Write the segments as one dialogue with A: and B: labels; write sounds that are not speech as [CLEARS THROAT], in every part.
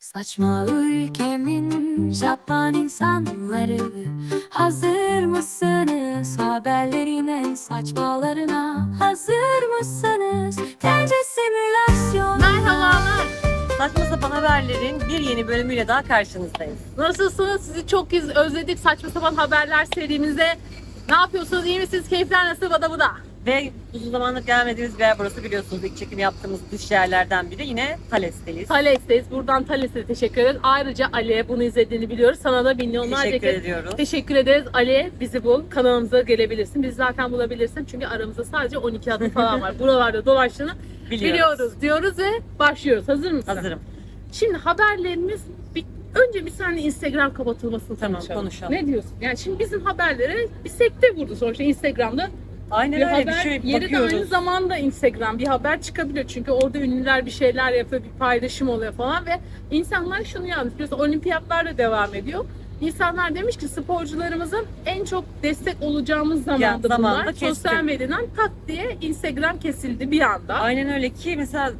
A: Saçma ülkemin Japon insanları Hazır mısınız haberlerin en saçmalarına Hazır mısınız TC simülasyon
B: Merhabalar.
C: Saçma sapan haberlerin bir yeni bölümüyle daha karşınızdayız.
B: Nasılsınız? Sizi çok iz özledik saçma sapan haberler serimize. Ne yapıyorsunuz? İyi misiniz? Keyifler nasıl? Bada bada.
C: Ve uzun zamandır gelmediğimiz bir yer burası biliyorsunuz. İlk çekim yaptığımız dış yerlerden biri yine Thales'teyiz.
B: Thales'teyiz. Buradan Thales'e teşekkür ederiz. Ayrıca Ali'ye bunu izlediğini biliyoruz. Sana da milyonlarca
C: Teşekkür
B: kez
C: ediyoruz.
B: teşekkür ederiz. Ali bizi bul. Kanalımıza gelebilirsin. Bizi zaten bulabilirsin. Çünkü aramızda sadece 12 adım falan var. [LAUGHS] Buralarda dolaştığını
C: Biliyoruz.
B: diyoruz ve başlıyoruz. Hazır mısın?
C: Hazırım.
B: Şimdi haberlerimiz bir, önce bir saniye Instagram kapatılmasını
C: Tamam,
B: konuşalım.
C: konuşalım.
B: Ne diyorsun? Yani şimdi bizim haberlere bir sekte vurdu sonuçta Instagram'da.
C: Aynen
B: bir
C: öyle
B: haber
C: bir şey
B: yeri de
C: bakıyoruz.
B: aynı zamanda Instagram bir haber çıkabiliyor. Çünkü orada ünlüler bir şeyler yapıyor, bir paylaşım oluyor falan ve insanlar şunu yazmış. Biliyorsun olimpiyatlar da devam ediyor. İnsanlar demiş ki sporcularımızın en çok destek olacağımız zamanda
C: zamanda
B: bunlar.
C: kestim.
B: Sosyal medyadan tak diye Instagram kesildi bir anda.
C: Aynen öyle ki mesela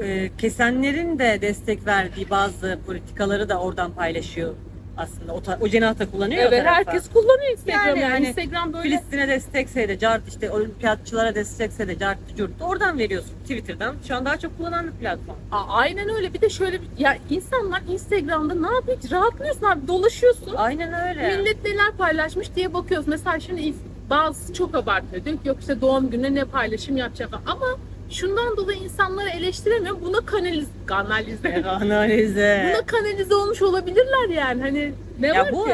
C: e, kesenlerin de destek verdiği bazı politikaları da oradan paylaşıyor aslında. O, ta- o cenahta kullanıyor o
B: Evet
C: tarafa.
B: herkes kullanıyor Instagram'ı.
C: Yani
B: Yani,
C: hani
B: Instagram böyle
C: Filistin'e destekse de, cart işte olimpiyatçılara destekse de, cart curt oradan veriyorsun Twitter'dan. Şu an daha çok kullanılan bir platform.
B: Aa, aynen öyle. Bir de şöyle bir ya insanlar Instagram'da ne yapıyor? ki? Rahatlıyorsun abi. Dolaşıyorsun.
C: Aynen öyle.
B: Millet neler paylaşmış diye bakıyoruz. Mesela şimdi if- bazısı çok abartıyor. Diyor ki yok işte doğum gününe ne paylaşım yapacak. Ama şundan dolayı insanları eleştiremiyor. Buna kanalize, [LAUGHS] kanalize.
C: Analize.
B: Buna kanalize olmuş olabilirler yani. Hani ne
C: Ya
B: var
C: bu
B: ki?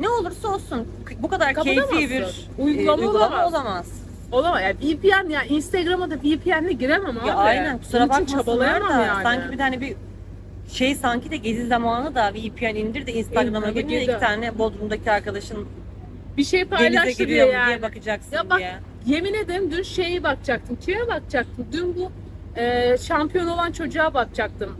C: ne olursa olsun bu kadar keyfi bir
B: Uygulama
C: e, uygulama
B: olamaz.
C: olamaz.
B: Olamaz. Yani VPN ya Instagram'a da VPN'le giremem abi.
C: Ya aynen kusura bakmasınlar da
B: çabalayamam yani.
C: sanki bir tane bir şey sanki de gezi zamanı da VPN indir de Instagram'a gir de iki tane Bodrum'daki arkadaşın
B: bir şey paylaştı diye yani.
C: diye bakacaksın
B: Ya bak,
C: diye.
B: Yemin ederim dün şeyi bakacaktım. Kime bakacaktım? Dün bu e, şampiyon olan çocuğa bakacaktım.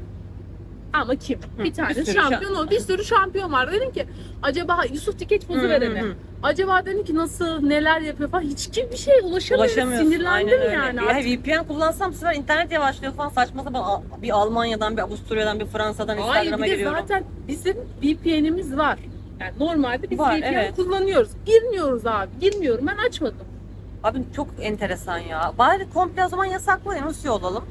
B: Ama kim?
C: Hı,
B: bir tane
C: bir
B: şampiyon ol. Bir sürü şampiyon var. Dedim ki acaba Yusuf Dikeç pozu verene. Acaba dedim ki nasıl neler yapıyor falan. Hiç kim bir şeye ulaşamıyor.
C: Ulaşamıyorsun.
B: Sinirlendim
C: Aynen öyle.
B: yani.
C: Ya
B: Artık-
C: VPN kullansam bu sefer internet yavaşlıyor falan saçma sapan bir Almanya'dan, bir Avusturya'dan, bir Fransa'dan
B: Hayır
C: Instagram'a
B: bir de
C: giriyorum.
B: zaten bizim VPN'imiz var. Yani normalde biz
C: Var,
B: VPN
C: evet.
B: kullanıyoruz. Girmiyoruz abi. Girmiyorum. Ben açmadım.
C: Abi çok enteresan ya. Bari komple o zaman yasaklayın Rusya olalım.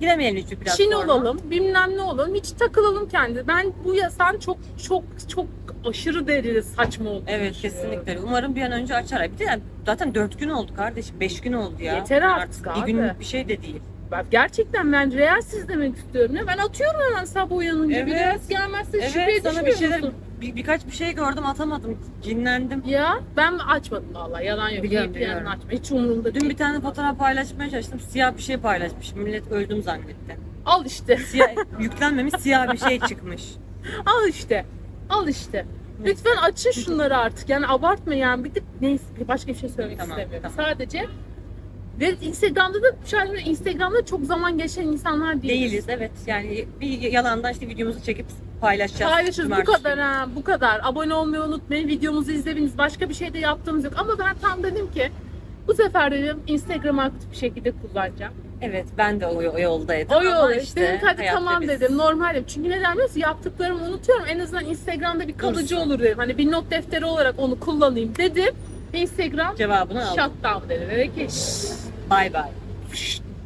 C: Giremeyelim hiçbir platforma.
B: Çin olalım, bilmem ne olalım, hiç takılalım kendi. Ben bu yasağın çok çok çok aşırı derecede saçma olduğunu
C: Evet kesinlikle. Umarım bir an önce açar. Bir de yani zaten 4 gün oldu kardeşim. 5 gün oldu ya.
B: Yeter
C: Yani
B: artık
C: Bir
B: abi.
C: günlük bir şey de değil.
B: Ben gerçekten ben reelsiz demek istiyorum ya. Ben atıyorum hemen sabah uyanınca.
C: Evet.
B: Bir reels gelmezse şüpheye
C: Evet sana bir
B: düşmüyor
C: şeyler? Bir, birkaç bir şey gördüm atamadım. Cinlendim.
B: Ya ben açmadım vallahi yalan yok.
C: Biliyorum, biliyorum.
B: açma. Hiç umurumda
C: Dün
B: değil.
C: bir tane fotoğraf paylaşmaya çalıştım. Siyah bir şey paylaşmış. Millet öldüm zannetti.
B: Al işte.
C: Siyah, [LAUGHS] yüklenmemiş siyah bir şey çıkmış.
B: Al işte. Al işte. Lütfen açın şunları artık. Yani abartma yani. Bir de neyse başka bir şey söylemek
C: Tamam,
B: istemiyorum.
C: tamam.
B: Sadece ve Instagram'da da an Instagram'da çok zaman geçen insanlar değiliz.
C: Değiliz evet. Yani bir yalandan işte videomuzu çekip paylaşacağız.
B: Paylaşırız bu
C: Cumartesi
B: kadar
C: günü.
B: ha bu kadar. Abone olmayı unutmayın. Videomuzu izleyiniz. Başka bir şey de yaptığımız yok. Ama ben tam dedim ki bu sefer dedim Instagram'ı aktif bir şekilde kullanacağım.
C: Evet ben de o, o yoldaydım.
B: O
C: ama
B: yolu
C: işte
B: dedim ki hadi
C: hayatta
B: tamam
C: biz-
B: dedim normalim. Çünkü neden biliyor musun? Yaptıklarımı unutuyorum. En azından Instagram'da bir kalıcı
C: Dursun.
B: olur dedim. Hani bir not defteri olarak onu kullanayım dedim. Instagram
C: Cevabını aldım.
B: shutdown dedi. Dedi ki "Şşş,
C: Bye bye.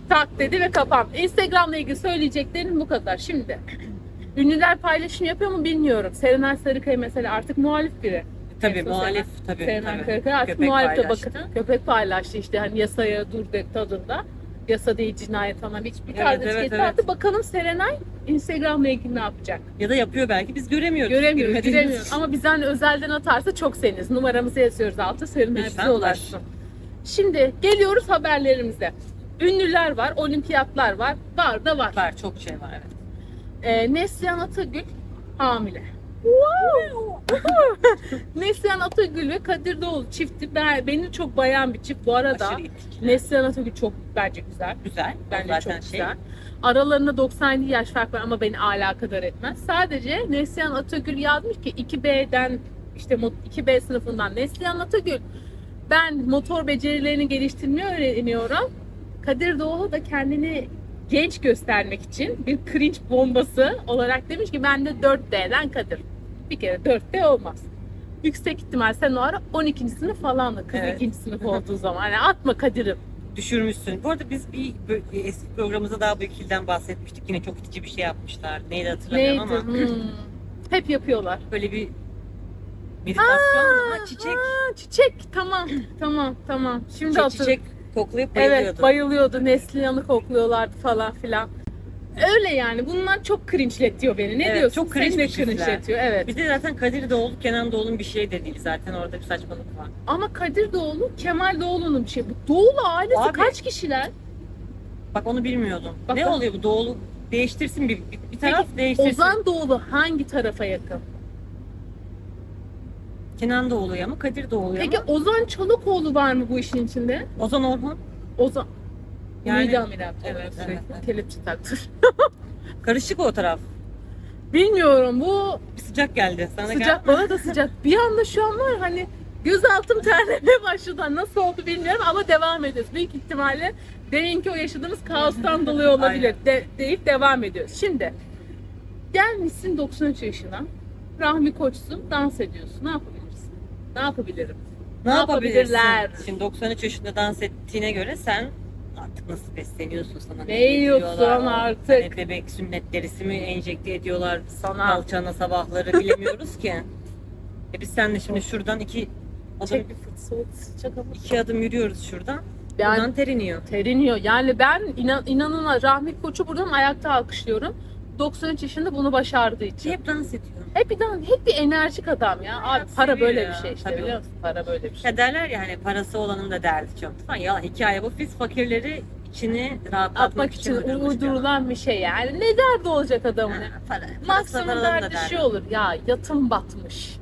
B: tak dedi ve kapandı. Instagram'la ilgili söyleyeceklerim bu kadar. Şimdi [CLEARS THROAT] ünlüler paylaşım yapıyor mu bilmiyorum. Serenay Sarıkaya mesela artık muhalif biri.
C: Tabii
B: Sosyal-
C: muhalif tabii.
B: Serenay. Sarıkaya artık
C: Köpek
B: muhalif de bakın. Köpek paylaştı işte hani yasaya dur de tadında. Yasa değil cinayet falan bir, bir
C: Evet,
B: tarzda
C: evet, evet.
B: Bakalım Serenay Instagram'la ilgili ne yapacak?
C: Ya da yapıyor belki biz göremiyoruz.
B: Göremiyoruz,
C: için.
B: Ama bizden özelden atarsa çok seviniz. Numaramızı yazıyoruz altı. Serenay bize ulaşsın. Şimdi geliyoruz haberlerimize. Ünlüler var, olimpiyatlar var. Var da var.
C: Var çok şey var evet.
B: Ee, Neslihan Atagül hamile. [LAUGHS] Neslihan Atagül ve Kadir Doğulu çifti ben, beni çok bayan bir çift. Bu arada
C: Aşırı etkili.
B: Neslihan Atagül çok bence güzel.
C: güzel.
B: Bence
C: Zaten
B: çok
C: şey.
B: güzel. Aralarında 97 yaş fark var ama beni alakadar etmez. Sadece Neslihan Atagül yazmış ki 2B'den işte mo- 2B sınıfından Neslihan Atagül ben motor becerilerini geliştirmeyi öğreniyorum. Kadir Doğulu da kendini genç göstermek için bir cringe bombası olarak demiş ki ben de 4D'den Kadir. Bir kere 4D olmaz. Yüksek ihtimal sen o ara 12. sınıf falandı. Kız
C: Evet.
B: 2. sınıf olduğu zaman. Yani atma Kadir'im.
C: Düşürmüşsün. Bu arada biz bir bö- eski programımızda daha büyük ilden bahsetmiştik. Yine çok itici bir şey yapmışlar. Neydi hatırlamıyorum
B: Neydi?
C: ama.
B: Hmm. Hep yapıyorlar.
C: Böyle bir meditasyon. Ha, çiçek.
B: Aa, çiçek. Tamam. Tamam. Tamam. Şimdi
C: Çiçek,
B: hatırladım.
C: çiçek koklayıp bayılıyordu.
B: Evet bayılıyordu. Neslihan'ı kokluyorlardı falan filan. Öyle yani. Bunlar çok cringe'letiyor beni. Ne
C: Evet,
B: diyorsun?
C: çok cringe
B: Seni cringe'letiyor. Evet.
C: Bir de zaten Kadir Doğulu, Kenan Doğulu'nun bir şey de değil zaten orada bir saçmalık var.
B: Ama Kadir Doğulu, Kemal Doğulu'nun bir şey. Bu Doğulu ailesi
C: Abi-
B: kaç kişiler?
C: Bak onu bilmiyordum.
B: Bak
C: ne
B: bak.
C: oluyor bu Doğulu? Değiştirsin bir, bir, bir taraf
B: Peki,
C: değiştirsin.
B: Ozan Doğulu hangi tarafa yakın?
C: Kenan Doğulu'ya mı Kadir Doğulu'ya
B: Peki
C: mı?
B: Ozan Çolakoğlu var mı bu işin içinde?
C: Ozan Orhan.
B: Ozan
C: Yani-
B: Mide ameliyatı
C: Evet, evet,
B: sürekli.
C: evet.
B: Kelepçe taktır. [LAUGHS]
C: Karışık o taraf.
B: Bilmiyorum bu
C: sıcak geldi. Sana
B: sıcak bana da sıcak. Bir anda şu an var hani gözaltım terlemeye [LAUGHS] başladı. Nasıl oldu bilmiyorum ama devam ediyoruz. Büyük ihtimalle deminki o yaşadığımız kaostan dolayı olabilir. De, deyip devam ediyoruz. Şimdi gelmişsin 93 yaşına. Rahmi Koçsun dans ediyorsun. Ne yapabilirsin? Ne yapabilirim?
C: Ne
B: Ne yapabilirler?
C: Şimdi 93 yaşında dans ettiğine göre sen artık nasıl besleniyorsun sana?
B: Ne yiyorsun
C: yediriyorlar?
B: artık?
C: Hani bebek sünnet derisi mi enjekte ediyorlar
B: Sana
C: kalçana sabahları bilemiyoruz ki. [LAUGHS] E biz seninle şimdi şuradan iki adım,
B: çek bir fırt soğuk sıcak ama.
C: iki adım yürüyoruz şuradan.
B: Ben
C: Buradan ter iniyor.
B: teriniyor. Yani ben inan, inanılmaz Rahmi Koç'u buradan ayakta alkışlıyorum. 93 yaşında bunu başardığı için.
C: Hep dans ediyor.
B: Hep bir, dan- hep bir enerjik adam ya. Abi
C: Hayat
B: para
C: seviyor
B: böyle
C: ya.
B: bir şey işte
C: Tabii.
B: biliyor musun? Para böyle bir şey.
C: Ya derler ya hani parası olanın da derdi çok. Falan. Yalan hikaye bu. Biz fakirleri içini rahatlatmak
B: Atmak için
C: uydurmuş bir
B: uydurulan bir şey yani. Ne derdi olacak adamın?
C: adam. Ha, Para,
B: Maksimum
C: da
B: derdi şu olur. Ya yatım batmış.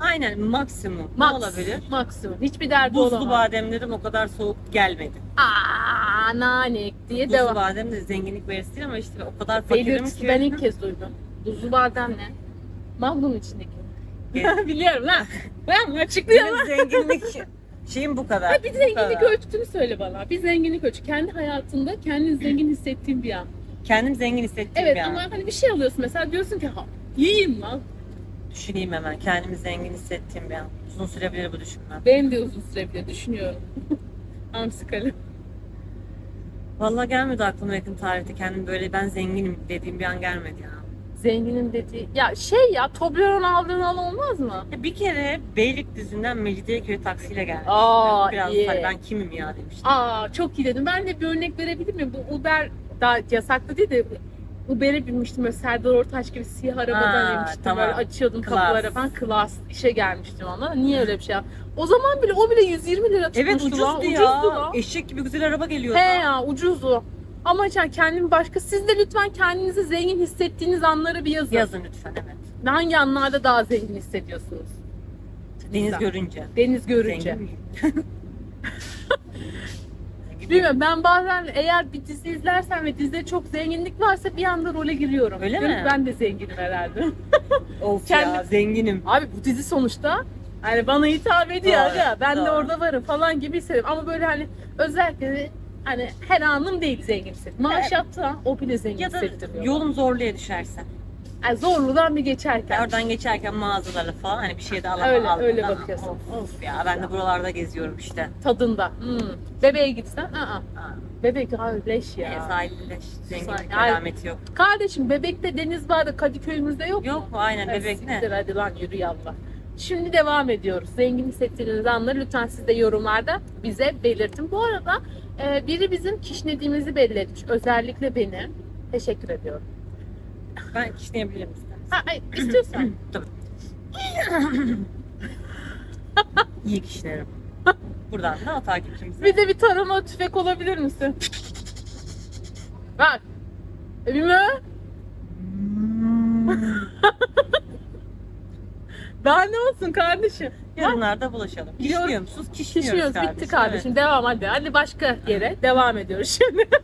C: Aynen maksimum. Ne olabilir?
B: Maksimum. Hiçbir derdi
C: Buzlu
B: olamaz.
C: bademlerim o kadar soğuk gelmedi.
B: Aa nanek diye
C: Buzlu
B: devam.
C: badem de zenginlik verisi değil ama işte o kadar fakirim
B: Belirtisi
C: ki.
B: ben ilk kez duydum. Buzlu badem ne? Magnum içindeki. [LAUGHS] Biliyorum lan. Ben açıklayalım.
C: Benim zenginlik şeyim bu kadar.
B: Ha, bir zenginlik
C: kadar.
B: ölçütünü söyle bana. Bir zenginlik ölçü. Kendi hayatında kendini zengin hissettiğin bir an.
C: Kendim zengin hissettiğim
B: Evet
C: bir an.
B: ama hani bir şey alıyorsun mesela diyorsun ki ha yiyeyim lan.
C: Düşüneyim hemen. Kendimi zengin hissettiğim bir an. Uzun sürebilir bu düşünmem.
B: Benim de uzun sürebilir düşünüyorum. [LAUGHS] Amsikalı.
C: Vallahi gelmedi aklıma yakın tarihte kendim böyle ben zenginim dediğim bir an gelmedi ya.
B: Zenginin dediği. Ya şey ya Toblerone aldığın al olmaz mı?
C: Ya Bir kere Beylikdüzü'nden Mecidiyeköy'e taksiyle geldim.
B: Aa,
C: Biraz
B: iyi.
C: hani ben kimim ya demiştim.
B: Aa çok iyi dedim. Ben de bir örnek verebilir miyim? Bu Uber daha yasaklı değil de Uber'e binmiştim böyle Serdar Ortaç gibi siyah arabadan
C: Ha,
B: inmiştim.
C: tamam.
B: Böyle açıyordum
C: Klas.
B: kapıları falan. Klas işe gelmiştim onlara. Niye öyle bir şey yap? O zaman bile o bile 120 lira tutmuştu
C: Evet ucuzdu
B: lan.
C: ya.
B: Ucuzdu lan.
C: Eşek gibi güzel araba geliyordu.
B: He ya ucuzdu. Ama yani kendimi başka siz de lütfen kendinizi zengin hissettiğiniz anları bir yazın.
C: Yazın lütfen evet.
B: Hangi anlarda daha zengin hissediyorsunuz?
C: Deniz
B: Güzel.
C: görünce.
B: Deniz görünce.
C: Zengin miyim? [LAUGHS]
B: Bilmiyorum ben bazen eğer bir dizi izlersem ve dizide çok zenginlik varsa bir anda role giriyorum.
C: Öyle
B: Diyorum
C: mi?
B: Ben de zenginim herhalde. [LAUGHS]
C: Of
B: Kendi-
C: ya zenginim.
B: Abi bu dizi sonuçta hani bana hitap ediyor
C: Doğru,
B: aga. Ben de
C: doğru.
B: orada varım falan gibi hissediyorum. Ama böyle hani özellikle de hani her anım değil zengin hissediyorum. Maaş yaptığı an o bile zengin
C: Ya da
B: hissettiriyor.
C: yolum zorluya düşersen.
B: Yani zorludan bir geçerken.
C: Oradan geçerken mağazalara falan hani bir şey de alamam.
B: Öyle- öyle bakıyorsun.
C: Of, of ya ben de buralarda geziyorum işte.
B: tadında. Hmm. Bebeğe gitsen, aa,
C: Ha.
B: bebek abi leş ya.
C: Ya. Sahilde zenginlik
B: Ay-
C: alameti yok.
B: Kardeşim bebekte deniz vardı Kadıköy'ümüzde yok mu?
C: Yok aynen
B: Hadi
C: bebek
B: siktir,
C: ne?
B: Hadi lan yürü yallah. Şimdi devam ediyoruz. Zengin hissettiğiniz anları lütfen siz de yorumlarda bize belirtin. Bu arada e, biri bizim kişnediğimizi belli etmiş. Özellikle beni. Teşekkür ediyorum.
C: Ben kişneyebilirim istersen.
B: Ha, ay, istiyorsan. [CLEARS THROAT]
C: Tabii. İyi kişilerim. Buradan da takipçimize.
B: bir de bir tarama tüfek olabilir misin? Bak. E, Bilmem. [LAUGHS] Daha ne olsun kardeşim?
C: Yorumlarda buluşalım.
B: Gidiyoruz.
C: Kişniyor musunuz? Kişniyoruz,
B: Kişiyoruz
C: kardeşim.
B: bitti kardeşim. Devam hadi. Hadi başka yere devam ediyoruz şimdi. [LAUGHS]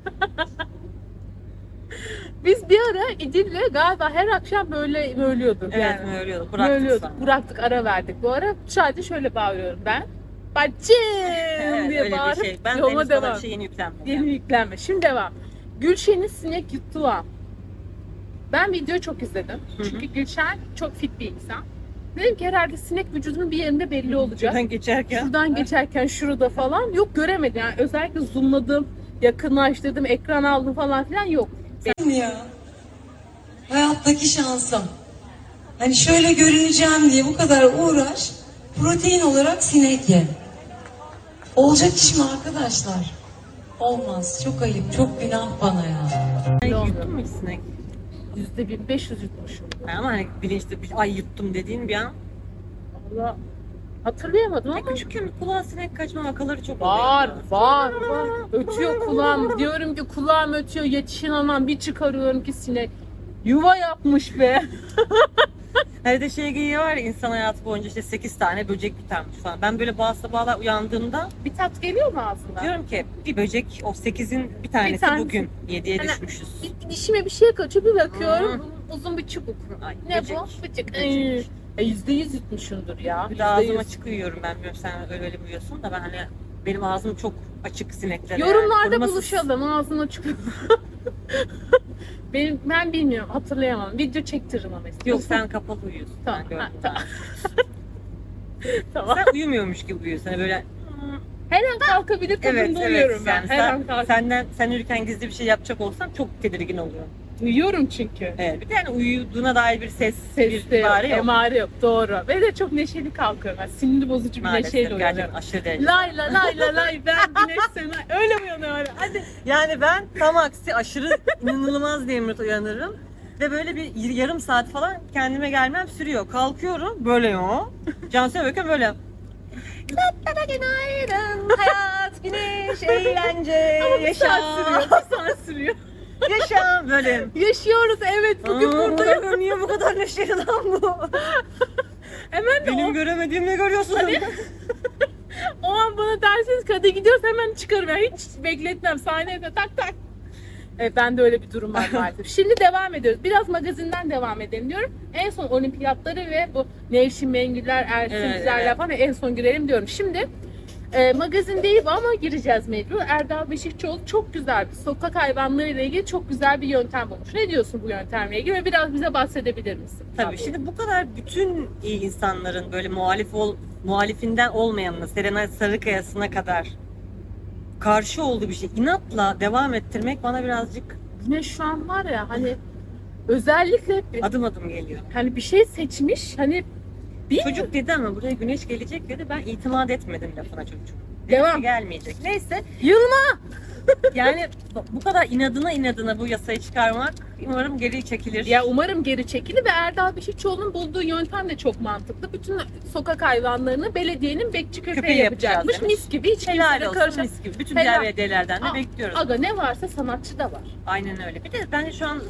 B: Biz bir ara İdil'le galiba her akşam böyle bölüyorduk.
C: Evet,
B: yani.
C: evet ölüyorduk. Bıraktık
B: Bölüyorduk.
C: sonra.
B: Bıraktık ara verdik. Bu ara sadece şöyle bağırıyorum ben. bacım [LAUGHS] diye
C: Öyle bir
B: bağırıp
C: şey. Ben
B: yoluma devam.
C: bir şey yeni yüklenmedi.
B: Yeni yüklenme. Şimdi devam. Gülşen'in sinek yuttuğu an. Ben videoyu çok izledim.
C: Hı hı.
B: Çünkü Gülşen çok fit bir insan. Dedim ki herhalde sinek vücudunun bir yerinde belli olacak.
C: Şuradan geçerken.
B: Şuradan geçerken şurada falan yok göremedim. Yani özellikle zoomladım, yakınlaştırdım, ekran aldım falan filan yok.
D: ya. Hayattaki şansım. Hani şöyle görüneceğim diye bu kadar uğraş, protein olarak sinek ye. Olacak iş mi arkadaşlar? Olmaz. Çok ayıp, çok günah bana ya.
C: Yuttun mu sinek?
B: Yüzde 1500 yutmuşum.
C: Yani ama hani bilinçli bir ay yuttum dediğin bir an.
B: Valla hatırlayamadım
C: Ya
B: ama
C: küçükken kulağa sinek kaçma vakaları çok oluyor.
B: var, var, var. Ötüyor kulağım. Diyorum ki kulağım ötüyor. Yetişin aman bir çıkarıyorum ki sinek. Yuva yapmış be. [LAUGHS]
C: Hani de şey geyiği var ya insan hayatı boyunca işte 8 tane böcek bitermiş falan. Ben böyle bazı sabahlar uyandığımda
B: Bir tat geliyor mu ağzına?
C: diyorum ki bir böcek o 8'in bir tanesi,
B: tanesi.
C: bugün 7'ye
B: Hani-
C: düşmüşüz.
B: Bir dişime bir şey kaçıyor bir bakıyorum. Uzun bir çubuk.
C: Ay,
B: Ne
C: böcek.
B: bu? Bıcık.
C: Böcek.
B: E, Yüzde yüz yutmuşumdur ya.
C: Bir de
B: Yüzde
C: ağzıma
B: yüz.
C: çıkıyor yiyorum ben bilmiyorum sen öyle öyle biliyorsun da ben hani benim ağzım çok açık sineklere.
B: Yorumlarda
C: yani, korumasız.
B: buluşalım ağzına çıkıyor. [LAUGHS] [LAUGHS] Benim, ben bilmiyorum hatırlayamam. Video çektiririm ama istiyorsan.
C: Yok sen kapalı uyuyorsun.
B: Tamam,
C: Ben gördüm
B: ha, [LAUGHS] tamam.
C: Sen uyumuyormuş gibi uyuyorsun. Hani böyle
B: Her an kalkabilir
C: evet evet
B: oluyorum ben.
C: yani
B: Her
C: sen,
B: an kalk.
C: senden sen uyurken gizli bir şey yapacak olsam çok tedirgin oluyorum.
B: Duyuyorum çünkü.
C: Evet bir de yani uyuduğuna dair bir ses,
B: Ses
C: bir
B: yok,
C: ibare yok.
B: emare yok. Doğru. Ve de çok neşeli kalkıyorum. Ben sinirli bozucu bir
C: Maalesef
B: neşeyle
C: gerçekten
B: uyanıyorum.
C: aşırı derecede.
B: Lay la lay la lay ben güneş sena. Öyle uyanıyorum. Hadi.
C: Yani ben tam aksi aşırı inanılmaz demir uyanırım. Ve böyle bir y- yarım saat falan kendime gelmem sürüyor. Kalkıyorum böyle yo. Cansu'ya bakıyorum böyle. Tatlara günaydın, hayat, güneş, eğlence,
B: Ama bir saat sürüyor. Bir saat sürüyor.
C: Yaşa böyle.
B: Yaşıyoruz evet bugün
C: Aa,
B: buradayız.
C: Niye bu kadar neşeli lan bu?
B: Hemen de
C: Benim
B: o,
C: göremediğimi görüyorsun. [LAUGHS]
B: o an bana derseniz hadi gidiyoruz hemen çıkarım. Yani hiç bekletmem sahnede tak tak. Evet ben de öyle bir durum var [LAUGHS] maalesef. Şimdi devam ediyoruz. Biraz magazinden devam edelim diyorum. En son olimpiyatları ve bu Nevşin Mengüler, Ersin
C: Evet,
B: Güzeller
C: evet.
B: falan en son girelim diyorum. Şimdi e, magazin değil ama gireceğiz mecbur. Erdal Beşikçioğlu çok güzel bir sokak hayvanları ile ilgili çok güzel bir yöntem bulmuş. Ne diyorsun bu yöntemle ilgili ve biraz bize bahsedebilir misin?
C: Tabii şimdi bu kadar bütün iyi insanların böyle muhalif ol, muhalifinden olmayanına, Serenay Sarıkaya'sına kadar karşı olduğu bir şey inatla devam ettirmek bana birazcık
B: Güneş şu an var ya hani özellikle
C: adım adım geliyor.
B: hani bir şey seçmiş hani bir
C: Çocuk dedi ama buraya güneş gelecek dedi. Ben itimat etmedim lafına çocuk.
B: Devam.
C: gelmeyecek. Neyse
B: yılma [LAUGHS]
C: yani bu kadar inadına inadına bu yasayı çıkarmak umarım geri çekilir.
B: ya umarım geri çekilir ve Erdal Beşikçioğlu'nun bulduğu yöntem de çok mantıklı. Bütün sokak hayvanlarını belediyenin bekçi köpeği,
C: Köpeği
B: yapacakmış.
C: demiş.
B: Mis gibi hiç
C: Helal olsun
B: karışa-
C: mis gibi. Bütün
B: Helal.
C: diğer belediyelerden de
B: Aa,
C: bekliyoruz.
B: Aga ne varsa sanatçı da var.
C: Aynen öyle. Bir de bence şu an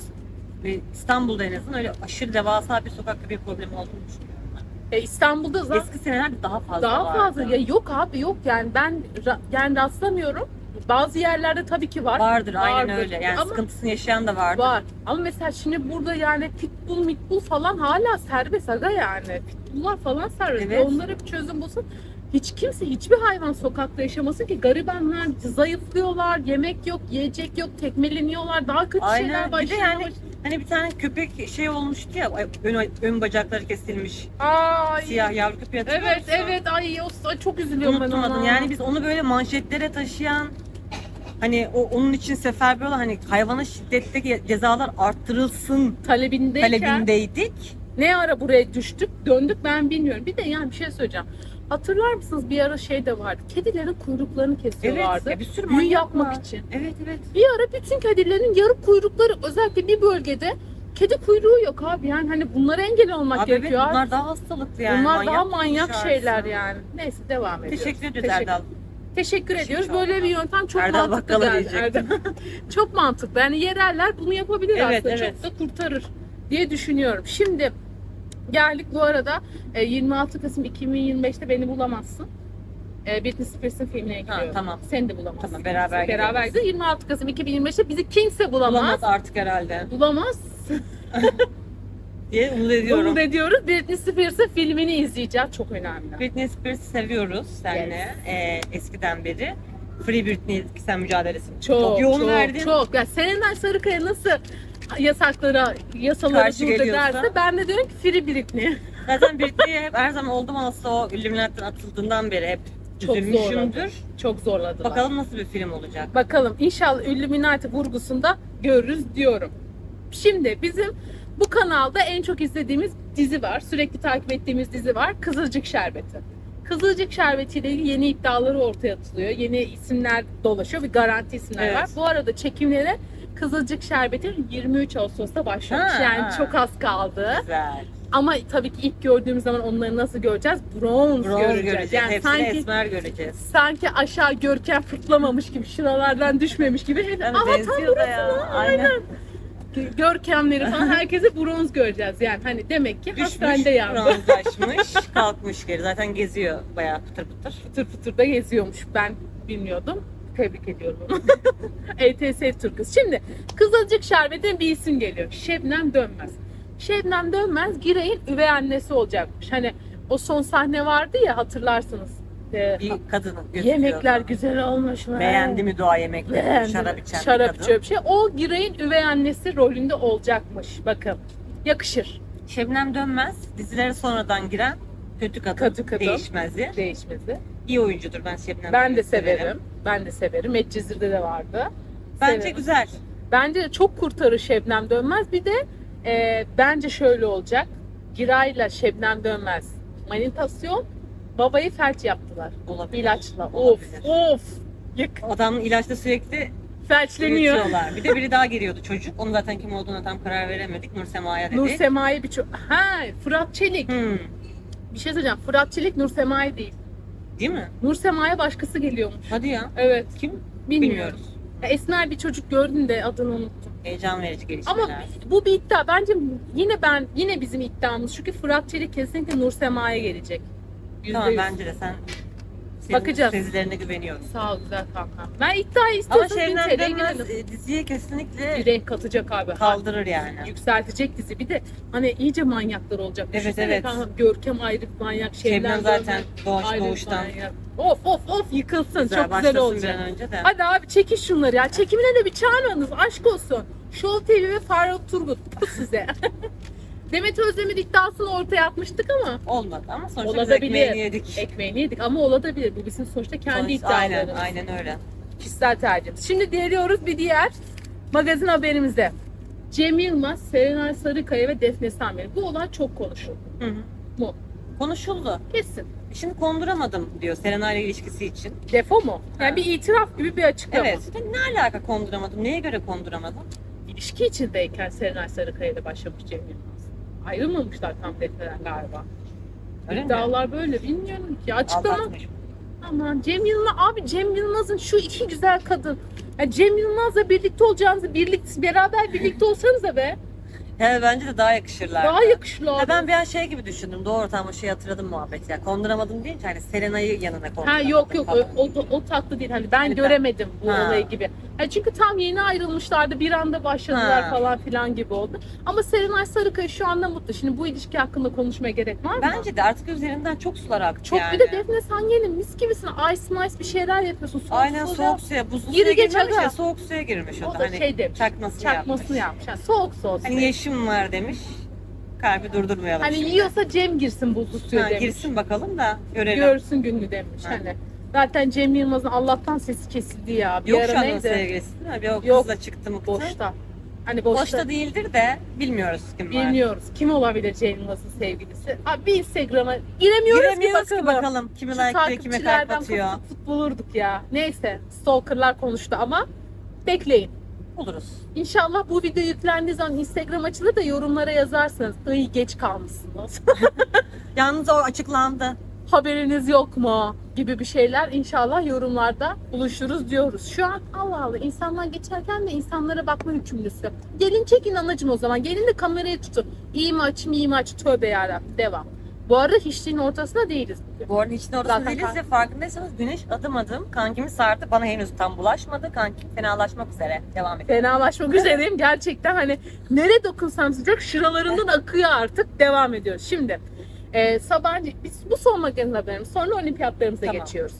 C: İstanbul'da en azından öyle aşırı devasa bir sokak köpeği problemi olduğunu düşünüyorum.
B: E, İstanbul'da zaten
C: Eski senelerde daha fazla
B: daha
C: vardı.
B: fazla ya yok abi yok yani ben ra- yani rastlamıyorum. Bazı yerlerde tabii ki var.
C: Vardır aynen
B: Vardır.
C: öyle. Yani
B: Ama-
C: sıkıntısını yaşayan da vardır.
B: Var. Ama mesela şimdi burada yani pitbull mitbull falan hala serbest aga yani. Pitbulllar falan serbest.
C: Evet.
B: Onlara bir çözüm bulsun. Hiç kimse hiçbir hayvan sokakta yaşamasın ki garibanlar zayıflıyorlar, yemek yok, yiyecek yok, tekmeleniyorlar, daha kötü
C: Aynen.
B: şeyler
C: Bir de
B: başlıyor.
C: yani Hani bir tane köpek şey olmuştu ya ön, ön bacakları kesilmiş.
B: Ay.
C: Siyah yavru köpeği hatırlıyor
B: Evet
C: musun?
B: evet ay o ay, çok üzülüyorum ben
C: Unuttum
B: ona.
C: Yani biz onu böyle manşetlere taşıyan hani o onun için seferber olan hani hayvana şiddette cezalar arttırılsın
B: talebindeyken
C: talebindeydik.
B: ne ara buraya düştük döndük ben bilmiyorum. Bir de yani bir şey söyleyeceğim. Hatırlar mısınız bir ara şey de vardı. Kedilerin kuyruklarını
C: Evet.
B: kesiyorlardı.
C: Ya bir sürü
B: Büyü
C: manyak
B: yapmak
C: var.
B: için.
C: Evet evet.
B: Bir ara bütün kedilerin yarı kuyrukları özellikle bir bölgede kedi kuyruğu yok abi yani hani bunlara engel olmak
C: Abi evet
B: gerekiyor.
C: bunlar daha hastalıklı yani.
B: Bunlar daha
C: mı
B: manyak şeyler yani. Neyse devam ediyoruz.
C: Teşekkür ederiz
B: Teşekkür-
C: Erdal.
B: Teşekkür ediyoruz.
C: Teşekkür
B: Böyle bir yöntem çok
C: Erdal
B: mantıklı geldi. Erdal. [LAUGHS] çok mantıklı. Yani yereller bunu yapabilir
C: Evet,
B: aslında.
C: evet.
B: Çok da kurtarır diye düşünüyorum. Şimdi geldik bu arada e, 26 Kasım 2025'te beni bulamazsın. E, Britney Spears'ın filmine ekliyor.
C: tamam.
B: Seni de bulamazsın.
C: Tamam, beraber
B: Beraber
C: gidiyoruz.
B: 26 Kasım 2025'te bizi kimse bulamaz.
C: Bulamaz artık herhalde.
B: Bulamaz. [LAUGHS]
C: diye umut ediyorum.
B: Umut ediyoruz. Britney Spears'ın filmini izleyeceğiz. Çok önemli.
C: Britney Spears'ı seviyoruz seninle Ee, eskiden beri. Free Britney sen mücadelesi
B: Çok,
C: yoğun
B: çok,
C: verdin.
B: çok. Ya Serenay Sarıkaya nasıl yasaklara, yasalara
C: Karşı
B: dur
C: geliyorsa.
B: derse ben de diyorum ki Free Britney.
C: Zaten Britney'e hep her zaman oldum olası o Illuminati'den atıldığından beri hep
B: Çok
C: üzülmüşümdür.
B: zorladı. Çok zorladılar.
C: Bakalım nasıl bir film olacak.
B: Bakalım inşallah Illuminati vurgusunda görürüz diyorum. Şimdi bizim bu kanalda en çok izlediğimiz dizi var. Sürekli takip ettiğimiz dizi var. Kızılcık Şerbeti. Kızılcık Şerbeti ile ilgili yeni iddiaları ortaya atılıyor. Yeni isimler dolaşıyor ve garanti isimler
C: Evet.
B: var. Bu arada çekimlere Kızılcık Şerbeti 23 Ağustos'ta başlamış.
C: Ha,
B: yani
C: ha.
B: çok az kaldı.
C: Güzel.
B: Ama tabii ki ilk gördüğümüz zaman onları nasıl göreceğiz? Bronz,
C: Bronz
B: göreceğiz.
C: göreceğiz.
B: Yani
C: Hepsini
B: sanki
C: esmer göreceğiz.
B: sanki aşağı görken fırtlamamış gibi, şuralardan düşmemiş gibi. Hep,
C: Yani
B: "Aa, tam
C: da ya. Aynen.
B: görkemleri falan herkese bronz göreceğiz. Yani hani demek ki
C: Düşmüş,
B: hastanede yandı.
C: bronzlaşmış, kalkmış geri. Zaten geziyor bayağı pıtır pıtır.
B: Fıtır fıtır da geziyormuş. Ben bilmiyordum. Tebrik ediyorum onu. [LAUGHS] ETS Türk'üz. Şimdi Kızılcık Şerbeti'ne bir isim geliyor. Şebnem Dönmez. Şebnem Dönmez Giray'ın üvey annesi olacakmış. Hani o son sahne vardı ya hatırlarsınız. Ee,
C: Bir kadını götürüyor.
B: yemekler güzel olmuş mu?
C: Beğendi mi doğa yemekleri?
B: Beğendim.
C: Şarap içen bir
B: Şarap
C: kadın.
B: içiyor bir şey. O Giray'ın üvey annesi rolünde olacakmış. Bakın. Yakışır.
C: Şebnem Dönmez dizilere sonradan giren kötü kadın.
B: Kötü kadın.
C: Değişmezdi.
B: Değişmezi.
C: İyi oyuncudur ben Şebnem
B: Ben de
C: Dönmez'i
B: severim. Ben de severim. Medcezir'de de vardı.
C: Bence
B: Severim.
C: güzel.
B: Bence çok kurtarır Şebnem Dönmez. Bir de e, bence şöyle olacak. Giray'la Şebnem Dönmez manitasyon babayı felç yaptılar.
C: Olabilir.
B: İlaçla. Of
C: Olabilir.
B: of. Yık.
C: Adamın ilaçla sürekli
B: Felçleniyor.
C: Bir de biri daha giriyordu [LAUGHS] çocuk. Onu zaten kim olduğuna tam karar veremedik. Nur Sema'ya dedik.
B: Nur Sema'yı bir çok... Ha Fırat Çelik.
C: Hmm.
B: Bir şey söyleyeceğim. Fırat Çelik Nur Sema'yı değil.
C: Değil mi?
B: Nur Sema'ya başkası geliyormuş.
C: Hadi ya.
B: Evet.
C: Kim?
B: Bilmiyoruz.
C: Bilmiyoruz.
B: Ya Esmer bir çocuk gördüm de adını unuttum.
C: Heyecan verici gelişmeler.
B: Ama bu bir iddia. Bence yine ben yine bizim iddiamız. Çünkü Fırat Çelik kesinlikle Nur Sema'ya gelecek. Yüzde
C: Tamam
B: yüz.
C: bence de sen senin
B: Bakacağız.
C: sezilerine güveniyorum.
B: Sağ ol güzel kankam. Ben iddiayı
C: Ama
B: istiyorsanız bin
C: Şebnem
B: TL'ye
C: Dönmez
B: girelim.
C: e, diziye kesinlikle
B: renk katacak abi.
C: kaldırır yani.
B: Yükseltecek dizi. Bir de hani iyice manyaklar olacak.
C: Evet,
B: Düşünsene
C: evet.
B: kanka, Görkem ayrı bir manyak.
C: Şebnem
B: Şebnem
C: zaten
B: Dönmez
C: doğuş,
B: ayrı bir
C: doğuştan
B: manyak. Of of of yıkılsın. Çok güzel
C: başlasın
B: olacak.
C: bir an önce de.
B: Hadi abi çekin şunları ya. Çekimine de bir çağırmanız. Aşk olsun. Show TV ve Faruk Turgut. Bu size. [LAUGHS] Demet Özdemir iddiasını ortaya atmıştık ama
C: Olmadı ama sonuçta biz
B: Olabilir.
C: ekmeğini yedik.
B: ekmeğini yedik ama olabilir. Bu bizim sonuçta kendi
C: Sonuçta aynen,
B: iddialarımız.
C: aynen öyle.
B: Kişisel tercihimiz. Şimdi geliyoruz bir diğer magazin haberimize. Cem Yılmaz, Serenay Sarıkaya ve Defne Samir. Bu olay çok konuşuldu.
C: Hı hı.
B: Mu?
C: Konuşuldu.
B: Kesin.
C: Şimdi konduramadım diyor Serenay ile ilişkisi için.
B: Defo mu? Yani
C: Ha.
B: bir itiraf gibi bir açıklama.
C: Evet. Ne alaka konduramadım? Neye göre konduramadım?
B: İlişki içindeyken Serenay Sarıkaya ile başlamış Cem Yılmaz. Ayrılmamışlar tam Defne'den galiba.
C: Öyle mi?
B: İddialar böyle bilmiyorum ki. Açıklama
C: Aldatmış.
B: Aman Cem Yılmaz abi Cem Yılmaz'ın şu iki güzel kadın. Ya Cem Yılmaz'la birlikte olacağınızı birlikte beraber birlikte olsanız da be
C: He, bence de daha yakışırlar.
B: daha yakışır
C: Ha, ben bir an şey gibi düşündüm. Doğru tam o şey hatırladım muhabbeti. Ya konduramadım deyince hani Serenay'ı yanına
B: Ha
C: konduramadım.
B: yok yok
C: falan.
B: o, o, o tatlı değil hani ben
C: Hani ben-
B: göremedim bu
C: Ha.
B: olayı gibi. Ha, çünkü tam yeni ayrılmışlardı bir anda başladılar
C: Ha.
B: falan filan gibi oldu. Ama Serenay Sarıkaya şu anda mutlu. Şimdi bu ilişki hakkında konuşmaya gerek var mı?
C: Bence de artık üzerinden çok sular aktı
B: çok
C: yani.
B: bir de Defne sen yeni mis gibisin ice mice bir şeyler yapıyorsun. Soğuk
C: Aynen
B: suda
C: soğuk suya, buzlu suya
B: geç
C: girmemiş
B: aga.
C: ya soğuk suya girmiş o,
B: O
C: da. Hani
B: şey demiş,
C: çakmasını,
B: çakmasını
C: yapmış.
B: yapmış. Yani soğuk soğuk.
C: Hani yeşim var demiş. Kalbi durdurmayalım
B: Hani
C: şimdi.
B: yiyorsa Cem girsin buzlu suya
C: Ha,
B: demiş.
C: girsin bakalım da görelim.
B: Görsün gününü demiş
C: Ha.
B: hani. Zaten Cem Yılmaz'ın Allah'tan sesi kesildi ya. Bir
C: Yok
B: ara
C: şu an o
B: neydi?
C: sevgilisi değil mi? Bir o
B: Yok.
C: kızla çıktı mı
B: Boşta. Hani boşta,
C: Boşta değildir de bilmiyoruz kim var.
B: bilmiyoruz. Kim olabilir Cem Yılmaz'ın sevgilisi? Abi bir Instagram'a giremiyoruz,
C: Giremiyoruz
B: ki bakalım.
C: Kimi
B: Şu
C: like'lıyor, kime kalp
B: takipçilerden
C: atıyor.
B: fıt fıt bulurduk ya. Neyse stalkerlar konuştu ama bekleyin.
C: Buluruz.
B: İnşallah bu video yüklendiği zaman Instagram açılır da yorumlara yazarsınız. Iy geç kalmışsınız. [LAUGHS]
C: Yalnız o açıklandı.
B: Haberiniz yok mu gibi bir şeyler inşallah yorumlarda buluşuruz diyoruz. Şu an Allah Allah insanlar geçerken de insanlara bakma hükümlüsü. Gelin çekin anacım o zaman. Gelin de kamerayı tutun. İyi mi açayım iyi mi aç tövbe yarabbim devam. Bu arada hiçliğin ortasında değiliz.
C: Bu arada hiç de orası
B: Zaten
C: değiliz ve farkındaysanız güneş adım adım kankimi sardı. Bana henüz tam bulaşmadı. Kankim fenalaşmak üzere. Devam et.
B: Fenalaşmak üzereyim. Gerçekten hani nereye dokunsam sıcak şuralarından akıyor artık. Devam ediyoruz. Şimdi e, Sabancı, biz bu son magazin haberimiz. Sonra olimpiyatlarımıza
C: Tamam.
B: geçiyoruz.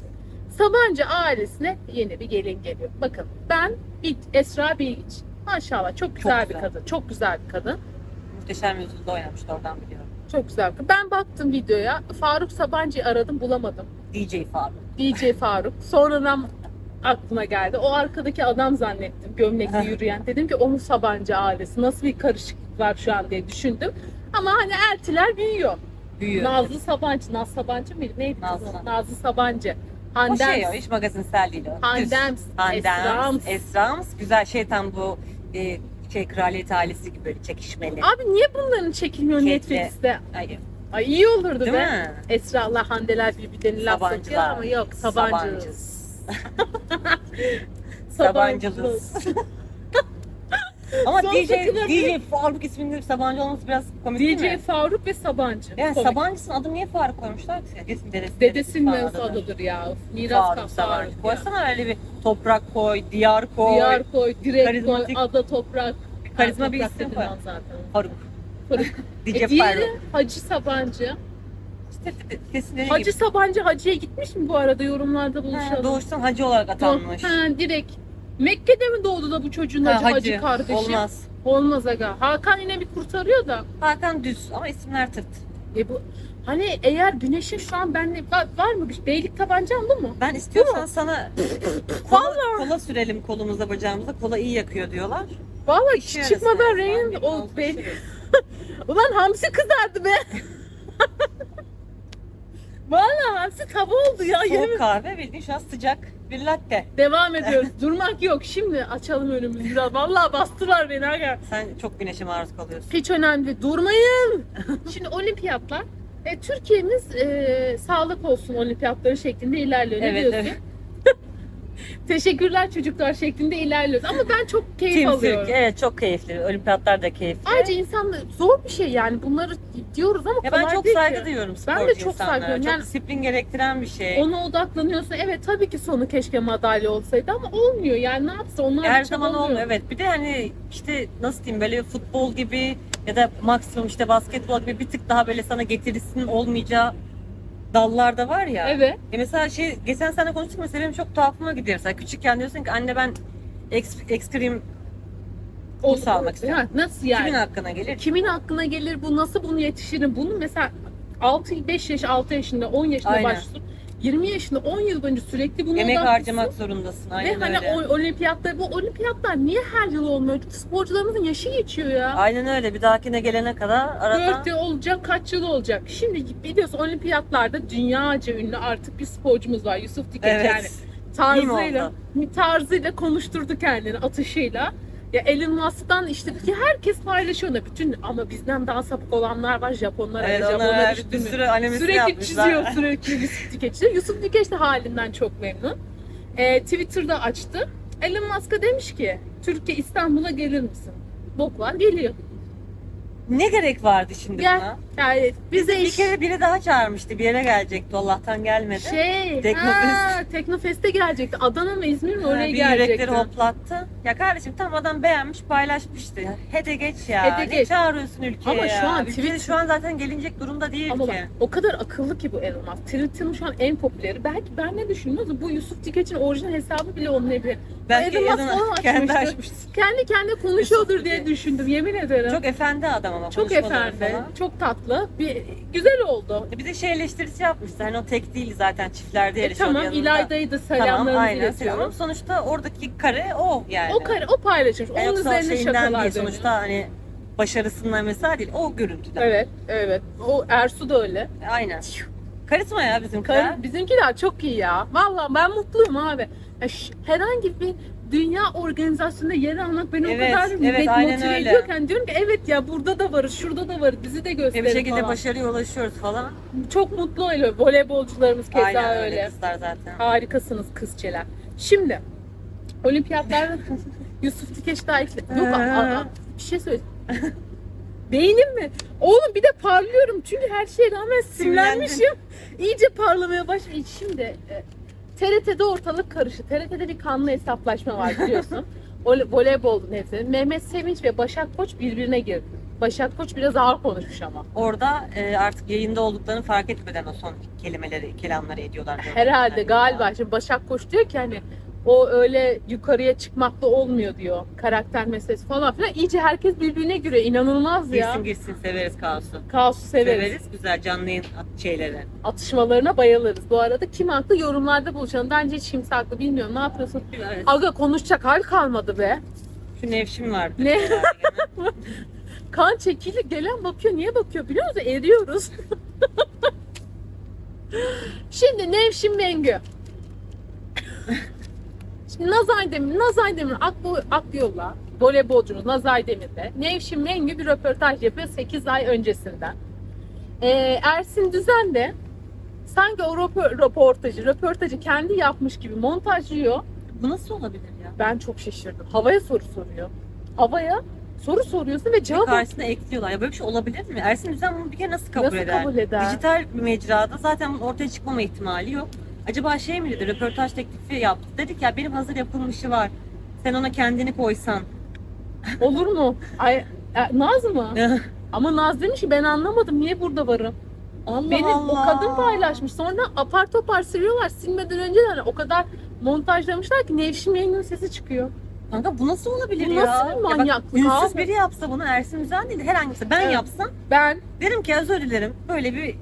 B: Sabancı ailesine yeni bir gelin geliyor. Bakın ben bir Esra Bilgiç. Maşallah çok güzel bir
C: güzel.
B: kadın. Çok güzel bir kadın.
C: Muhteşem yüzyılda oynamıştı oradan biliyorum.
B: Çok güzel bir. Ben baktım videoya. Faruk Sabancı'yı aradım bulamadım.
C: DJ Faruk.
B: DJ Faruk. Sonradan aklıma geldi. O arkadaki adam zannettim. Gömlekli yürüyen. Dedim ki o mu Sabancı ailesi? Nasıl bir karışıklık var şu an diye düşündüm. Ama hani eltiler büyüyor.
C: Büyüyor.
B: Nazlı Sabancı. Naz Sabancı mıydı? Neydi
C: Nazlı.
B: kızın? Nazlı Sabancı.
C: O şey o hiç magazinsel değil o.
B: Handems.
C: Düz. Handems.
B: Esrams.
C: Esrams. Güzel şey tam bu e, şey kraliyet ailesi gibi böyle çekişmeli.
B: Abi niye bunların çekilmiyor
C: Kekle.
B: Netflix'te?
C: Hayır.
B: Ay iyi olurdu
C: Değil
B: be.
C: mi?
B: Esra'la Handeler birbirlerini laf
C: Sabancılar.
B: sokuyor ama yok Sabancı.
C: Sabancız. [LAUGHS] [LAUGHS] Sabancılı. [LAUGHS] Ama DJ, DJ Faruk isminde bir Sabancı olması biraz komik değil
B: DJ
C: mi?
B: Faruk ve Sabancı.
C: Yani
B: Komik.
C: Sabancı'nın adı niye Faruk koymuşlar ki? Dedesinin dedesi.
B: Dedesinin
C: falan
B: nasıl
C: adı.
B: adıdır ya. Miras
C: Faruk. Sabancı. Koysana öyle bir toprak koy, diyar koy.
B: Diyar koy, direkt koy, ada toprak.
C: Karizma bir isim koy.
B: zaten.
C: Faruk.
B: Faruk.
C: DJ [LAUGHS]
B: E, diğeri
C: Faruk.
B: Hacı Sabancı.
C: Kesinlikle
B: Hacı Sabancı Hacı'ya gitmiş mi bu arada yorumlarda buluşalım.
C: Doğuştan hacı olarak atanmış.
B: Ha, direkt. Mekke'de mi doğdu da bu çocuğun
C: Ha,
B: hacı, hacı kardeşi?
C: Olmaz.
B: Olmaz aga. Hakan yine bir kurtarıyor da.
C: Hakan düz ama isimler tırt.
B: E bu hani eğer güneşin şu an benle var, var mı bir beylik tabancan bu mu?
C: Ben istiyorsan sana [LAUGHS] kola, kola sürelim kolumuza bacağımıza. Kola iyi yakıyor diyorlar.
B: Vallahi hiç çıkmadan
C: yarasın.
B: rehin
C: Ben
B: o be. [LAUGHS] Ulan hamsi kızardı be. [LAUGHS] Vallahi hamsi tava oldu ya. yemin
C: Soğuk kahve bildiğin şu an sıcak bir latte.
B: Devam ediyoruz. [LAUGHS] Durmak yok. Şimdi açalım önümüzü biraz. Vallahi bastılar beni aga.
C: Sen çok güneşe maruz kalıyorsun.
B: Hiç önemli. Durmayın. [LAUGHS] Şimdi olimpiyatlar. E, Türkiye'miz e, sağlık olsun olimpiyatları şeklinde ilerliyor. Ne
C: Evet,
B: diyorsun?
C: evet.
B: Teşekkürler çocuklar şeklinde ilerliyoruz. Ama ben çok keyif
C: Team
B: alıyorum.
C: Türkiye evet çok keyifli. Olimpiyatlar da keyifli.
B: Ayrıca insanlar zor bir şey yani bunları diyoruz ama
C: ya
B: kolay
C: ben çok
B: değil
C: saygı
B: ki.
C: duyuyorum
B: Ben de
C: sporcu
B: çok
C: insanlara.
B: saygı duyuyorum.
C: Çok
B: Yani-
C: disiplin gerektiren bir şey.
B: Ona odaklanıyorsun. Evet tabii ki sonu keşke madalya olsaydı ama olmuyor. Yani ne yapsa onlar
C: Her zaman
B: çabalıyor.
C: olmuyor. Evet. Bir de hani işte nasıl diyeyim böyle futbol gibi ya da maksimum işte basketbol gibi bir tık daha böyle sana getirisinin olmayacağı dallar da var ya.
B: Evet.
C: E mesela şey geçen sene konuştuk mesela benim çok tuhafıma gidiyor. Mesela küçükken diyorsun ki anne ben ex, extreme Kurs almak istiyorum.
B: Nasıl yani?
C: kimin hakkına gelir?
B: Kimin aklına gelir bu nasıl bunu yetişirim? Bunu mesela 6 5 yaş 6 yaşında 10 yaşında
C: Aynen.
B: başlıyor. 20 yaşında 10 yıl boyunca sürekli bunu
C: Emek harcamak zorundasın.
B: Ve
C: Aynen
B: hani
C: öyle.
B: o olimpiyatlar bu olimpiyatlar niye her yıl olmuyor? Sporcularımızın yaşı geçiyor ya.
C: Aynen öyle. Bir dahakine gelene kadar arada
B: 4 yıl olacak, kaç yıl olacak? Şimdi biliyorsun olimpiyatlarda dünyaca ünlü artık bir sporcumuz var. Yusuf Dikeç
C: Evet.
B: yani. Tarzıyla, tarzıyla konuşturdu kendini atışıyla. Ya Elon Musk'tan işte ki herkes paylaşıyor onu. Bütün ama bizden daha sapık olanlar var. Japonlar,
C: Evet,
B: Japonlar
C: onlar bir sürü
B: Sürekli
C: yapmışlar.
B: çiziyor [LAUGHS] sürekli Yusuf Dikeç. Yusuf Dikeç de halinden çok memnun. Ee, Twitter'da açtı. Elon Musk'a demiş ki Türkiye İstanbul'a gelir misin? Bok var geliyor.
C: Ne gerek vardı şimdi
B: Gel.
C: buna?
B: Yani bize
C: Bir
B: iş
C: kere biri daha çağırmıştı. Bir yere gelecekti. Allah'tan gelmedi.
B: şey
C: Teknofest.
B: ha, Teknofest'e gelecekti. Adana mı İzmir mi
C: Ha,
B: oraya
C: bir
B: gelecekti.
C: yürekleri hoplattı. Ya kardeşim tam adam beğenmiş paylaşmıştı. Hede geç ya.
B: Hede
C: ne
B: geç.
C: çağırıyorsun ülkeye
B: Ama
C: ya?
B: şu an
C: Ülke
B: Twitter-
C: şu an zaten gelinecek durumda değil
B: Ama
C: ki.
B: bak o kadar akıllı ki bu Elon Musk. Twitter'ın şu an en popüleri. Belki ben ne düşünüyorum? Bu Yusuf Dikeç'in orijinal hesabı bile olmayabilir.
C: Belki
B: Elon Musk
C: Elon
B: falan [LAUGHS]
C: kendi açmıştı.
B: Kendi kendine konuşuyordur diye düşündüm yemin ederim.
C: Çok efendi adam ama.
B: Çok
C: konuşmaları
B: efendi,
C: falan.
B: çok tatlı. Bir güzel oldu.
C: Bir de şey eleştirisi yapmıştı. Hani o tek değil zaten çiftlerde
B: E,
C: yarışıyor
B: tamam
C: yanında.
B: İlayda'yı da
C: Tamam
B: selamlarımızı
C: aynen
B: iletiyorum.
C: selam. Sonuçta oradaki kare o yani.
B: O kare, o paylaşmış.
C: Yani
B: Onun
C: yoksa
B: üzerine
C: şeyinden
B: şakalar
C: değil.
B: dönüyor.
C: Sonuçta hani başarısından mesela değil. O görüntüden.
B: Evet, evet. O Ersu da öyle.
C: Aynen. Karizma ya bizimkiler.
B: Kar- bizimkiler çok iyi ya. Vallahi ben mutluyum abi. Ya ş- herhangi bir dünya organizasyonunda yer almak beni
C: Evet,
B: o kadar
C: evet, aynen
B: motive
C: öyle.
B: ediyorken diyorum ki evet ya burada da varız, şurada da varız, bizi de gösterin
C: bir şekilde
B: falan.
C: başarıya ulaşıyoruz falan.
B: Çok mutlu oluyor. Voleybolcularımız keza
C: Aynen öyle.
B: öyle.
C: kızlar zaten.
B: Harikasınız kızçeler. Şimdi olimpiyatlarda [LAUGHS] Yusuf Dikeç daha ilk... Yok a- a- a- bir şey söyle. [LAUGHS] Beynim mi? Oğlum bir de parlıyorum çünkü her şeye rağmen sinirlenmişim. İyice parlamaya başladım. Şimdi e, TRT'de ortalık karıştı. TRT'de bir kanlı hesaplaşma var biliyorsun. [LAUGHS] Vol- Voleyboldu neyse. Mehmet Sevinç ve Başak Koç birbirine girdi. Başak Koç biraz ağır konuşmuş ama.
C: Orada e, artık yayında olduklarını fark etmeden o son kelimeleri, kelamları ediyorlar.
B: Herhalde
C: Yani.
B: galiba. Şimdi Başak Koç diyor ki hani o öyle yukarıya çıkmakla olmuyor diyor. Karakter meselesi falan filan. İyice herkes birbirine göre inanılmaz ya.
C: Girsin girsin severiz kaosu.
B: Kaosu severiz.
C: Severiz güzel canlı yayın at- şeyleri.
B: Atışmalarına bayılırız. Bu arada kim haklı yorumlarda buluşalım. Bence hiç kimse haklı bilmiyorum. Ne yapıyorsun?
C: Evet.
B: Aga konuşacak hal kalmadı be.
C: Şu Nevşin vardı.
B: Ne? [LAUGHS] Kan çekili gelen bakıyor. Niye bakıyor biliyor musun? Eriyoruz. [LAUGHS] Şimdi Nevşin Mengü. [LAUGHS] Şimdi Nazay Demir, Nazay Demir Akbu, Akyol'la voleybolcumuz Nazay Demir'de Nevşin Mengü bir röportaj yapıyor 8 ay öncesinden. Ee, Ersin Düzen de sanki o röpo- röportajı, röportajı kendi yapmış gibi montajlıyor.
C: Bu nasıl olabilir ya?
B: Ben çok şaşırdım. Havaya soru soruyor. Havaya soru soruyorsun ve cevap
C: Karşısına ekliyorlar. Ya böyle bir şey olabilir mi? Ersin Düzen bunu bir kere nasıl kabul
B: nasıl
C: eder?
B: kabul eder?
C: Dijital bir mecrada zaten bunun ortaya çıkmama ihtimali yok. Acaba şey mi dedi, röportaj teklifi yaptı. Dedik ya benim hazır yapılmışı var. Sen ona kendini koysan.
B: Olur mu? Ay, e, Naz mı? Ama Naz demiş ki ben anlamadım niye burada varım?
C: Allah
B: Beni
C: Allah.
B: o kadın paylaşmış. Sonra apar topar siliyorlar. Silmeden önce de hani o kadar montajlamışlar ki Nevşin Mengü'nün sesi çıkıyor.
C: Kanka bu nasıl olabilir
B: Bu
C: ya?
B: nasıl bir
C: Ya bak,
B: manyaklık
C: Ünsüz
B: abi?
C: biri yapsa bunu Ersin Düzen değil de herhangi. Ben
B: Evet.
C: yapsam
B: Ben
C: derim ki özür dilerim. Böyle bir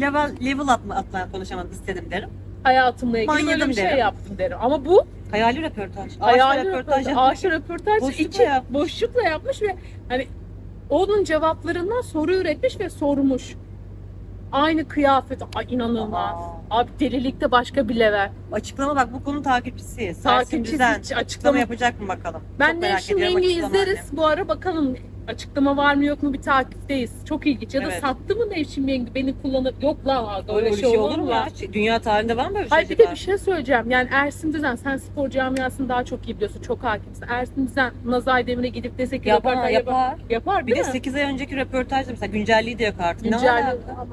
C: level level atma, atma konuşamadım istedim derim.
B: Hayatımla ilgili böyle
C: Manyadım
B: bir şey
C: derim.
B: yaptım derim. Ama bu
C: Hayali röportaj.
B: Hayali
C: röportaj
B: ağaçla röportaj
C: Boşlukla
B: içi
C: yapmış.
B: boşlukla yapmış ve hani onun cevaplarından soru üretmiş ve sormuş. Aynı kıyafet. Ay inanılmaz.
C: Aa.
B: Abi delilikte başka bir level.
C: Açıklama bak bu konu
B: Takipçisi hiç açıklama-
C: açıklama yapacak mı bakalım?
B: Ben
C: Çok merak ediyorum açıklama
B: izleriz. Bu ara bakalım açıklama var mı yok mu bir takipteyiz. Çok ilginç. Ya da
C: Evet.
B: sattı mı Nevşin Mengü beni kullanıp yok lan abi,
C: Öyle bir şey olur mu ya? Dünya tarihinde var mı böyle bir şey?
B: Hayır bir
C: acaba?
B: de bir şey söyleyeceğim. Yani Ersin Düzen sen spor camiasını daha çok iyi biliyorsun. Çok hakimsin. Ersin Düzen Nazay Demir'e gidip dese ki
C: Yapar,
B: röportaj
C: yapar.
B: Yapar
C: Bir
B: değil
C: de
B: mi?
C: 8 ay önceki röportajda mesela güncelliği de yok artık. Ne
B: Güncel.
C: alaka?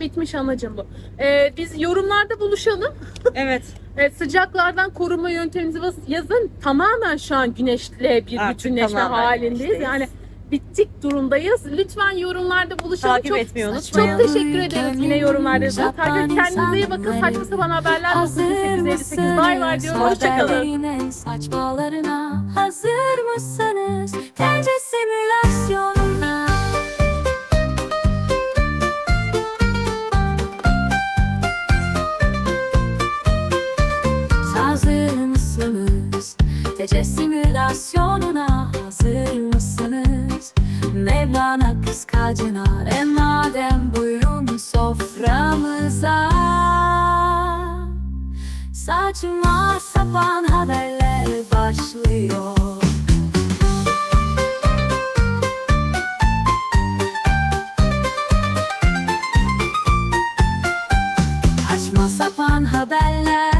B: Bitmiş anacım bu. Ee, biz yorumlarda buluşalım. [LAUGHS]
C: Evet.
B: Evet, sıcaklardan koruma yönteminizi bas- yazın. Tamamen şu an güneşle bir
C: Artık
B: bütünleşme
C: tamamen
B: halindeyiz.
C: güneşteyiz.
B: Yani bittik durumdayız. Lütfen yorumlarda buluşalım.
C: Takip
B: çok,
C: etmeyi
B: çok teşekkür ederiz yine yorumlarda. Takip kendinize iyi bakın. Saçma sapan haberler.
A: Hazır
B: 9858 bay bay diyorum. Hoşçakalın.
A: Saçmalarına hazır mısınız? Bence simülasyonuna Gece simülasyonuna hazır mısınız? Mevlana kıskacına e madem buyurun soframıza Saçma sapan haberler başlıyor Saçma sapan haberler